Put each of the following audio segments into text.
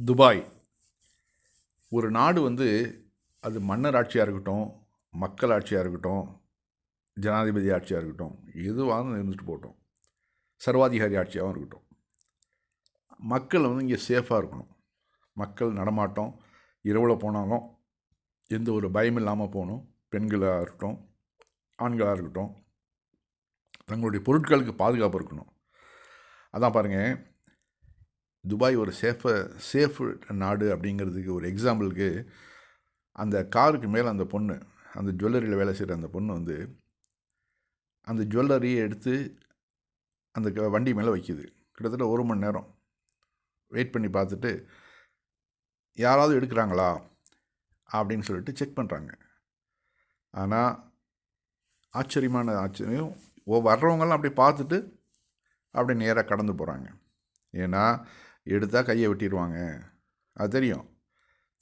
Dubai. ஒரு நாடு வந்து அது மன்னர் ஆட்சியாக இருக்கட்டும் மக்கள் ஆட்சியாக இருக்கட்டும் ஜனாதிபதி ஆட்சியாக இருக்கட்டும் எதுவாக இருந்துட்டு போகட்டும் சர்வாதிகாரி ஆட்சியாகவும் இருக்கட்டும். மக்கள் வந்து இங்கே சேஃபாக இருக்கணும். மக்கள் நடமாட்டம் இரவில் போனாலும் எந்த ஒரு பயம் இல்லாமல் போகணும். பெண்களாக இருக்கட்டும் ஆண்களாக இருக்கட்டும் தங்களுடைய பொருட்களுக்கு பாதுகாப்பு இருக்கணும். அதான் பாருங்கள் துபாய் ஒரு சேஃப சேஃப் நாடு அப்படிங்கிறதுக்கு ஒரு எக்ஸாம்பிளுக்கு அந்த காருக்கு மேலே அந்த பொண்ணு அந்த ஜுவல்லரியில் வேலை செய்கிற அந்த பொண்ணு வந்து அந்த ஜுவல்லரியை எடுத்து அந்த க- வண்டி மேலே வைக்குது. கிட்டத்தட்ட ஒரு மணி நேரம் வெயிட் பண்ணி பார்த்துட்டு யாராவது எடுக்கிறாங்களா? அப்படின்னு சொல்லிட்டு செக் பண்ணுறாங்க ஆனால் ஆச்சரியமான ஆச்சரியம். ஓ வர்றவங்கெல்லாம் அப்படி பார்த்துட்டு அப்படியே நேராக கடந்து போகிறாங்க ஏன்னா எடுத்தால் கையை வெட்டிடுவாங்க அது தெரியும்.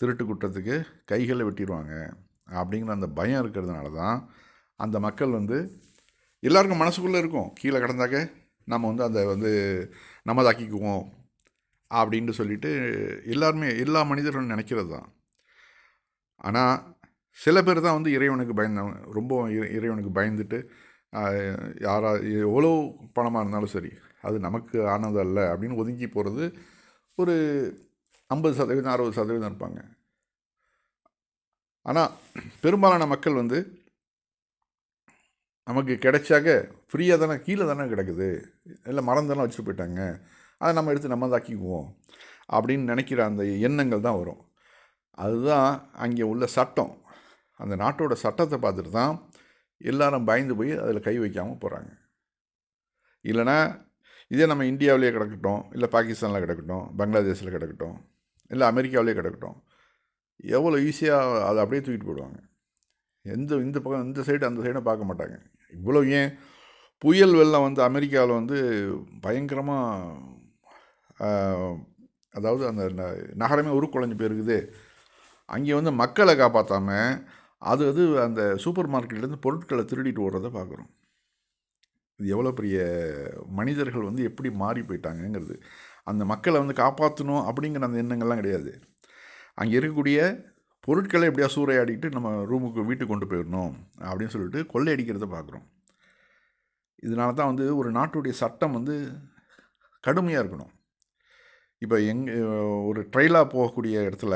திருட்டு குற்றத்துக்கு கைகளை வெட்டிடுவாங்க அப்படிங்கிற அந்த பயம் இருக்கிறதுனால தான் அந்த மக்கள் வந்து எல்லாருக்கும் மனசுக்குள்ளே இருக்கும். கீழே கிடந்தாக்க நம்ம வந்து அதை வந்து நம்மதாக்கிக்குவோம் அப்படின்ட்டு சொல்லிட்டு எல்லாருமே எல்லா மனிதர்களும் நினைக்கிறது தான். ஆனால் சில பேர் தான் வந்து இறைவனுக்கு பயந்தவங்க ரொம்ப இறைவனுக்கு பயந்துட்டு யாராவது யாரா எவ்வளோ பணமாக இருந்தாலும் சரி அது நமக்கு ஆனது அல்ல அப்படின்னு ஒதுங்கி போகிறது ஒரு ஐம்பது சதவீதம் அறுபது சதவீதம் இருப்பாங்க. ஆனால் பெரும்பாலான மக்கள் வந்து நமக்கு கிடைச்சாக்க ஃப்ரீயாக தானே கீழே தானே கிடக்குது. இல்லை மறந்தெல்லாம் வச்சுட்டு போயிட்டாங்க. அதை நம்ம எடுத்து நம்ம தாக்கிக்குவோம் அப்படின்னு நினைக்கிற அந்த எண்ணங்கள் தான் வரும். அதுதான் அங்கே உள்ள சட்டம். அந்த நாட்டோட சட்டத்தை பார்த்துட்டு தான் எல்லாரும் பயந்து போய் அதில் கை வைக்காமல் போகிறாங்க இல்லைன்னா இதே நம்ம இந்தியாவிலேயே கிடக்கட்டும் இல்லை பாகிஸ்தானில் கிடக்கட்டும் பங்களாதேஷில் கிடக்கட்டும் இல்லை அமெரிக்காவிலே கிடக்கட்டும் எவ்வளோ ஈஸியாக அதை அப்படியே தூக்கிட்டு போயிடுவாங்க. எந்த இந்த பக்கம் இந்த சைடு அந்த சைடும் பார்க்க மாட்டாங்க. இவ்வளோ ஏன்? புயல் வெள்ளம் வந்து அமெரிக்காவில் வந்து பயங்கரமாக அதாவது அந்த ந- நகரமே உருக்குலைஞ்சு போயிருக்குது. அங்கே வந்து மக்களை காப்பாற்றாம அது அது அந்த சூப்பர் மார்க்கெட்லேருந்து பொருட்களை திருடிட்டு ஓடுறத பார்க்குறோம். இது எவ்வளோ பெரிய மனிதர்கள் வந்து எப்படி மாறி போயிட்டாங்கங்கிறது. அந்த மக்களை வந்து காப்பாற்றணும் அப்படிங்கிற அந்த எண்ணங்கள்லாம் கிடையாது. அங்கே இருக்கக்கூடிய பொருட்களை எப்படியா சூறையாடிட்டு நம்ம ரூமுக்கு வீட்டுக்கு கொண்டு போயிடணும் அப்படின்னு சொல்லிட்டு கொள்ளையடிக்கிறத பார்க்குறோம். இதனால தான் வந்து ஒரு நாட்டுடைய சட்டம் வந்து கடுமையாக இருக்கணும். இப்போ எங் ஒரு ட்ரெயிலாக போகக்கூடிய இடத்துல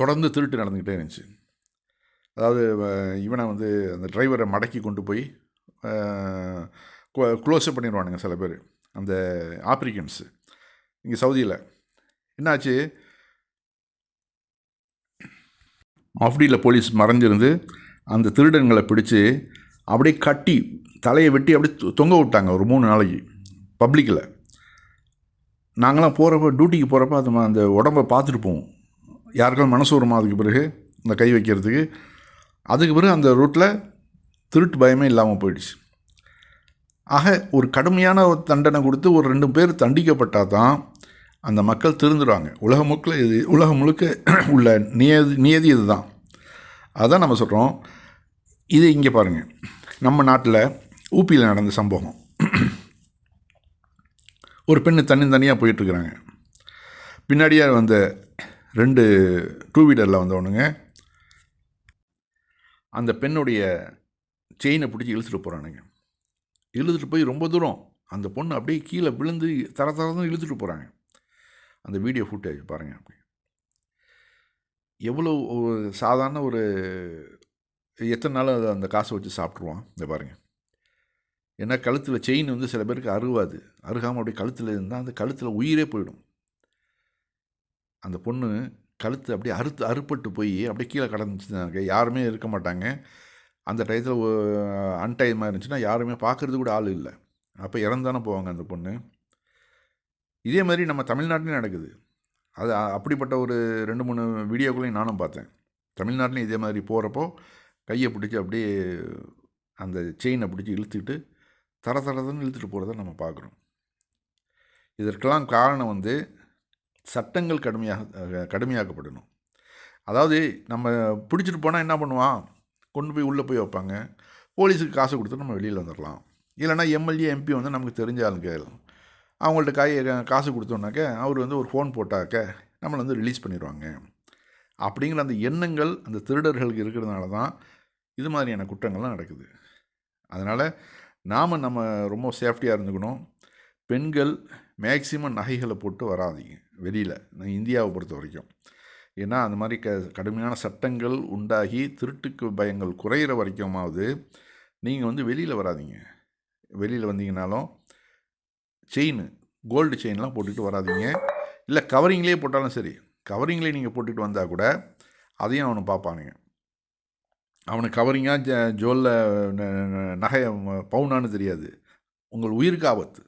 தொடர்ந்து திருட்டு நடந்துக்கிட்டே இருந்துச்சு. அதாவது இவனை வந்து அந்த டிரைவரை மடக்கி கொண்டு போய் க்ளோஸ் பண்ணிடுவானுங்க சில பேர். அந்த ஆப்ரிக்கன்ஸு இங்கே சவுதியில். என்னாச்சு? ஆஃப்டியில் போலீஸ் மறைஞ்சிருந்து அந்த திருடன்களை பிடிச்சி அப்படியே கட்டி தலையை வெட்டி அப்படியே தொ- தொங்க விட்டாங்க ஒரு மூணு நாளைக்கு பப்ளிக்கில் நாங்களாம் போகிறப்ப டியூட்டிக்கு போகிறப்ப அது அந்த உடம்பை பார்த்துட்டு போவோம். யாருக்காவது மனசு வருமா அதுக்கு பிறகு இந்த கை வைக்கிறதுக்கு. அதுக்கு பிறகு அந்த ரூட்டில் திருட்டு பயமே இல்லாமல் போயிடுச்சு. ஆக ஒரு கடுமையான ஒரு தண்டனை கொடுத்து ஒரு ரெண்டு பேர் தண்டிக்கப்பட்டால் தான் அந்த மக்கள் திருந்துடுவாங்க உலகம் முழுக்க இது உலகம் முழுக்க உள்ள நியதி நியதி இதுதான். அதான் நம்ம சொல்கிறோம் இது இங்கே பாருங்கள் நம்ம நாட்டில் ஊப்பியில் நடந்த சம்பவம். ஒரு பெண் தனித்தனியாக போயிட்டுருக்குறாங்க பின்னாடியே வந்த ரெண்டு டூ வீலரில் வந்தவனுங்க அந்த பெண்ணுடைய செயினை பிடிச்சி இழுத்துட்டு போகிறானுங்க இழுத்துட்டு போய் ரொம்ப தூரம் அந்த பொண்ணு அப்படியே கீழே விழுந்து தர தரதான் இழுத்துட்டு போகிறாங்க அந்த வீடியோ ஃபுட்டேஜ் பாருங்கள் அப்படி எவ்வளோ ஒரு சாதாரண ஒரு எத்தனை நாள் அதை அந்த காசை வச்சு சாப்பிட்ருவான் இந்த பாருங்கள் ஏன்னா கழுத்தில் செயின் வந்து சில பேருக்கு அருவாது அருகாமல் அப்படியே கழுத்தில் இருந்தால் அந்த கழுத்தில் உயிரே போயிடும். அந்த பொண்ணு கழுத்து அப்படியே அறுத்து அறுப்பட்டு போய் அப்படியே கீழே கடந்துச்சுனாக்க யாருமே இருக்க மாட்டாங்க. அந்த டயத்தில் அன்டைமாக இருந்துச்சுன்னா யாருமே பார்க்குறது கூட ஆள் இல்லை. அப்போ இறந்தானே போவாங்க அந்த பொண்ணு. இதே மாதிரி நம்ம தமிழ்நாட்டிலையும் நடக்குது. அது அப்படிப்பட்ட ஒரு ரெண்டு மூணு வீடியோக்களையும் நானும் பார்த்தேன். தமிழ்நாட்டிலையும் இதே மாதிரி போகிறப்போ கையை பிடிச்சி அப்படியே அந்த செயினை பிடிச்சி இழுத்துக்கிட்டு தர தரதுன்னு இழுத்துட்டு போகிறத நம்ம பார்க்குறோம் இதற்கெல்லாம் காரணம் வந்து சட்டங்கள் கடுமையாக கடுமையாக்கப்படணும். அதாவது நம்ம பிடிச்சிட்டு போனால் என்ன பண்ணுவான்? கொண்டு போய் உள்ளே போய் வைப்பாங்க. போலீஸுக்கு காசு கொடுத்து நம்ம வெளியில் வந்துடலாம். இல்லைன்னா எம்எல்ஏ எம்பி வந்து நமக்கு தெரிஞ்ச ஆளுங்க. அவங்கள்ட்ட காய் காசு கொடுத்தோன்னாக்க அவர் வந்து ஒரு ஃபோன் போட்டாக்க நம்மளை வந்து ரிலீஸ் பண்ணிடுவாங்க. அப்படிங்கிற அந்த எண்ணங்கள் அந்த திருடர்களுக்கு இருக்கிறதுனால தான் இது மாதிரியான குற்றங்கள்லாம் நடக்குது. அதனால் நாம் நம்ம ரொம்ப சேஃப்டியாக இருந்துக்கணும். பெண்கள் மேக்சிமம் நகைகளை போட்டு வராதீங்க. வெளியில். இந்தியாவை பொறுத்த வரைக்கும். ஏன்னா அந்த மாதிரி க கடுமையான சட்டங்கள் உண்டாகி திருட்டுக்கு பயங்கள் குறையிற வரைக்குமாவது நீங்கள் வந்து வெளியில் வராதீங்க. வெளியில் வந்தீங்கனாலும் செயின் கோல்டு செயின்லாம் போட்டுட்டு வராதீங்க. இல்லை கவரிங்லேயே போட்டாலும் சரி. கவரிங்லேயே நீங்கள் போட்டுட்டு வந்தால் கூட அதையும் அவனை பார்ப்பானுங்க அவனுக்கு கவரிங்காக ஜ ஜோலில் நகை பவுனான்னு தெரியாது. உங்கள் உயிருக்கு ஆபத்து.